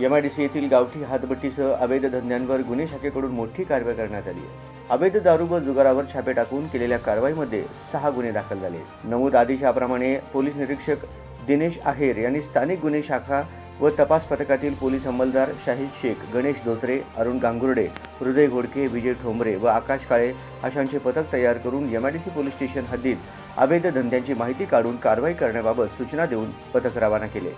MIDC येथील गावठी हातभट्टीसह अवैध धंद्यांवर गुन्हे शाखेकडून मोठी कारवाई करण्यात आली अवैध दारू व जुगारावर छापे टाकून केलेल्या कारवाईमध्ये सहा गुन्हे दाखल झाले नमूद आदेशाप्रमाणे पोलीस निरीक्षक दिनेश आहेर यांनी स्थानिक गुन्हे शाखा व तपास पथकातील पोलीस अंमलदार शाहिद शेख गणेश धोत्रे अरुण गांगुर्डे हृदय घोडके विजय ठोंबरे व आकाश काळे अशांचे पथक तयार करून एमआयडीसी पोलीस स्टेशन हद्दीत अवैध धंद्यांची माहिती काढून कारवाई करण्याबाबत सूचना देऊन पथक रवाना केले.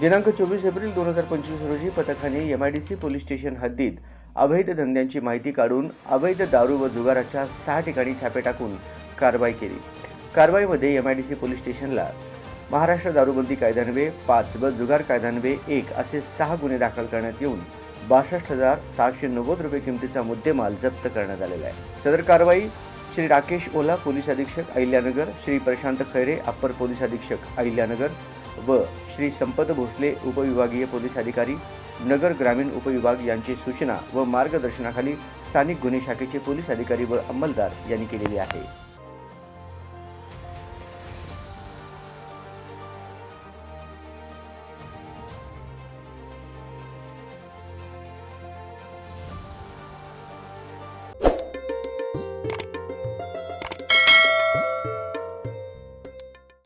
दिनांक चोवीस एप्रिल दोन हजार पंचवीस रोजी पथकाने एमआयडीसी पोलीस स्टेशन हद्दीत अवैध धंद्यांची माहिती काढून अवैध दारू व जुगाराच्या सहा ठिकाणी छापे टाकून कारवाई केली. कारवाईमध्ये एमआयडीसी पोलीस स्टेशनला महाराष्ट्र दारूबंदी कायद्यान्वये पाच व जुगार कायद्यान्वये एक असे सहा गुन्हे दाखल करण्यात येऊन बासष्ट हजार सहाशे नव्वद रुपये किमतीचा मुद्देमाल जप्त करण्यात आलेला आहे. सदर कारवाई श्री राकेश ओला पोलीस अधीक्षक अहिल्यानगर श्री प्रशांत खैरे अप्पर पोलीस अधीक्षक अहिल्यानगर व श्री संपत भोसले उपविभागीय पोलीस अधिकारी नगर ग्रामीण उपविभाग यांची सूचना व मार्गदर्शनाखाली स्थानिक गुन्हे शाखेचे पोलीस अधिकारी व अंमलदार यांनी केलेली आहे.